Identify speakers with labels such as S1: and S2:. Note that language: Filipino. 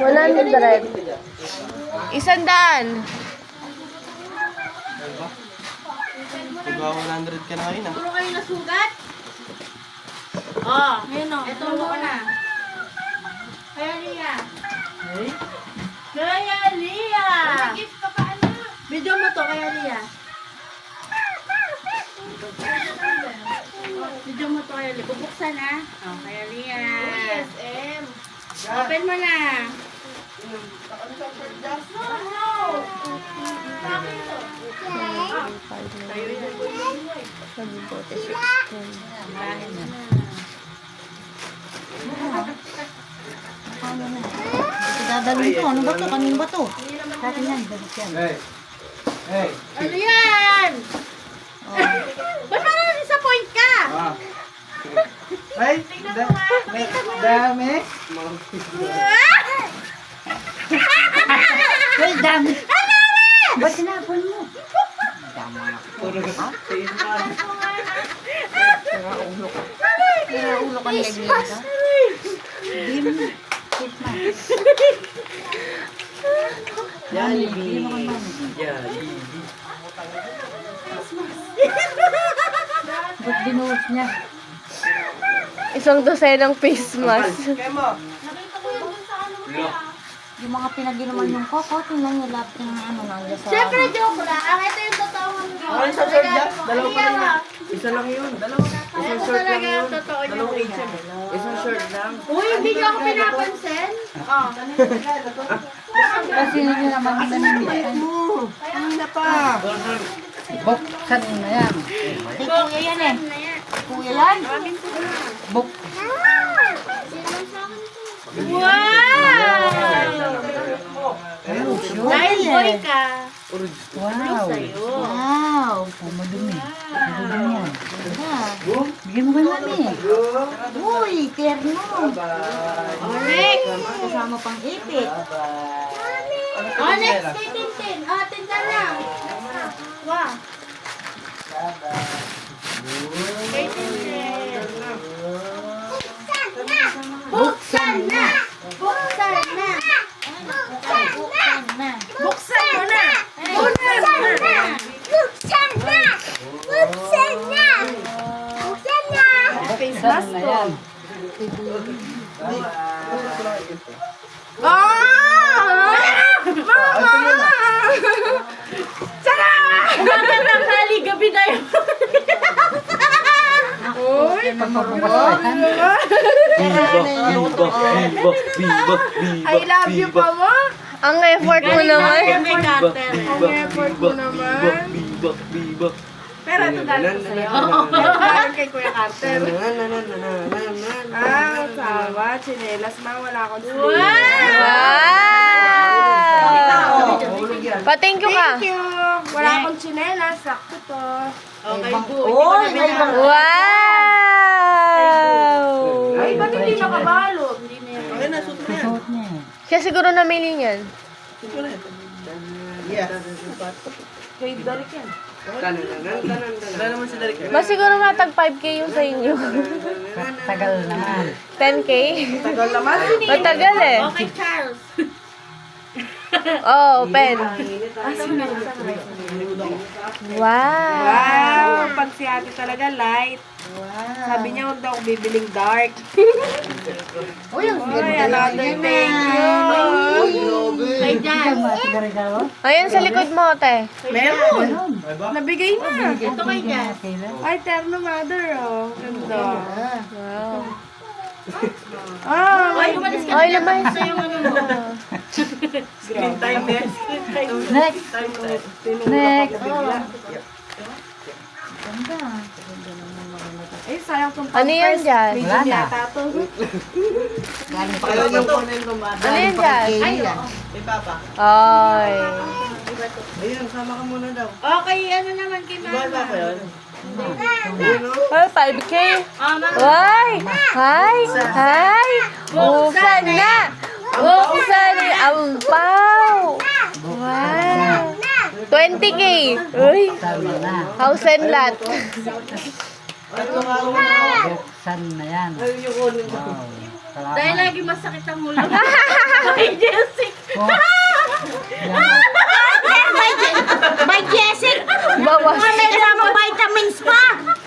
S1: 100. Isandaan.
S2: Diba 100 ka na ngayon ah.
S3: Puro kayo nasugat? Oh, ayun o. Ito mo na. Kaya Lia. Kaya Lia. Nag-gift ka pa ano? Video mo to, kaya Lia. Video mo to, kaya Lia. Bubuksan ah. Oh, kaya Lia. Yes, M. Open mo na.
S4: Dadalhin ko. Ano ba to? Kanino ba to? Akin yan. Balik yan.
S2: Hey! Hey!
S3: Ano yan? Ba't parang disappoint ka?
S2: Ah! Ay! Da may dami!
S4: Dami. Ba't tinapon mo?
S2: Puro ha?
S4: Kaya ulo ka nilaglag ka? Hindi mo. Sit na.
S2: Jollibee! Jollibee!
S4: Ba't binuhos niya?
S1: Isang dosenang face mask.
S2: Kaya mo!
S4: Yung mga pinaginuman yung koko, tingnan niyo lahat ng ano nandiyan sa...
S3: Siyempre, joke lang. Ang ito yung totoo mo.
S2: Ano sa short dyan? Dalawa pa rin na. Isa lang yun. Dalawa. Isang
S3: Ito
S2: short lang
S3: talaga
S2: yun.
S3: yung.
S2: Dalawang HM. Isang short lang.
S3: Uy, hindi niyo ako pinapansin? Oh.
S4: Kasi yun yung naman nanimitan.
S2: Kanina pa!
S4: Buksan na yan. Kay kuya yan eh. Kuya yan. Buk.
S3: Wow! Dahil boy ka.
S4: Wow. Wow. Oh, madumi. Madumi yan. Ah, Bigyan mo kay mami. Uy, terno.
S3: Next!
S4: Kasama pang ipit.
S3: Oh, next kay Tintin. Oh, Tintin lang. Wow. Kay Tintin. Buksan na! Buksan na!
S4: Buksan na.
S3: Buksan mo na! Buksan na! Buksan na! Buksan na! Buksan na!
S4: Buksan na yan.
S3: Mama! Tara! Umagat ang hali, gabi na yun. Uy! I love you pa mo.
S1: Ang effort mo naman.
S3: Ang effort mo naman. Pero ito galing ko sa'yo. Galing kay Kuya Carter. Ah, sawa. Chinelas na. Wala akong chinelas.
S1: Wow! Pa-thank you ka.
S3: Thank you. Wala akong chinelas. Sakto to. Okay, bu.
S4: Uy, may ibang
S1: Wow!
S3: Ay, ba't hindi nakabalot? Hindi na yan.
S4: suot niya eh.
S1: Siya siguro namili niyan.
S3: Kay Darik yan.
S2: Wala naman si Derek.
S1: Mas siguro matag 5K yung sa inyo.
S4: Tagal naman.
S1: 10K?
S2: Tagal naman.
S1: Matagal eh.
S3: Okay, Charles.
S1: Oh, pen. Wow!
S3: Wow, pag si ate talaga light. Sabi niya, huwag daw ako bibiling dark.
S4: Uy, ang
S3: another thank you. Ay, dyan.
S1: Ayan sa likod mo, te.
S3: Meron. Nabigay na.
S4: Ito kay Jan.
S3: Ay, terno mother, oh. Ganda.
S1: Wow.
S3: Ah, ay, umalis
S1: Ay, lamay.
S2: Screen time eh.
S4: Next. Next. Ganda.
S3: Ay, sayang tong
S1: Ano yan dyan?
S4: Wala na.
S3: yata to.
S4: Galing pa
S2: Ayaw
S4: kay
S2: niyong kunin ko ma.
S1: Ano yan dyan?
S4: Ay,
S2: Kay Papa.
S1: Ay.
S2: Ayun, sama ka muna daw.
S3: Okay, ano naman kay mama?
S2: pa yun? Ayun o.
S1: Ay, 5K.
S3: Ah, mama.
S1: Ay! Hi! Hi! Buksan na! Buksan na! Ang pao! Wow! 20K! Uy!
S4: Sama na.
S1: House and lot.
S2: Ano?
S4: Buksan na yan.
S2: Ayun yung.
S4: Wow. Salamat.
S3: Dahil lagi masakit ang ulo.
S4: May Jessic. Oh. May Jessic.
S1: Bawas.
S4: May kasama vitamins pa.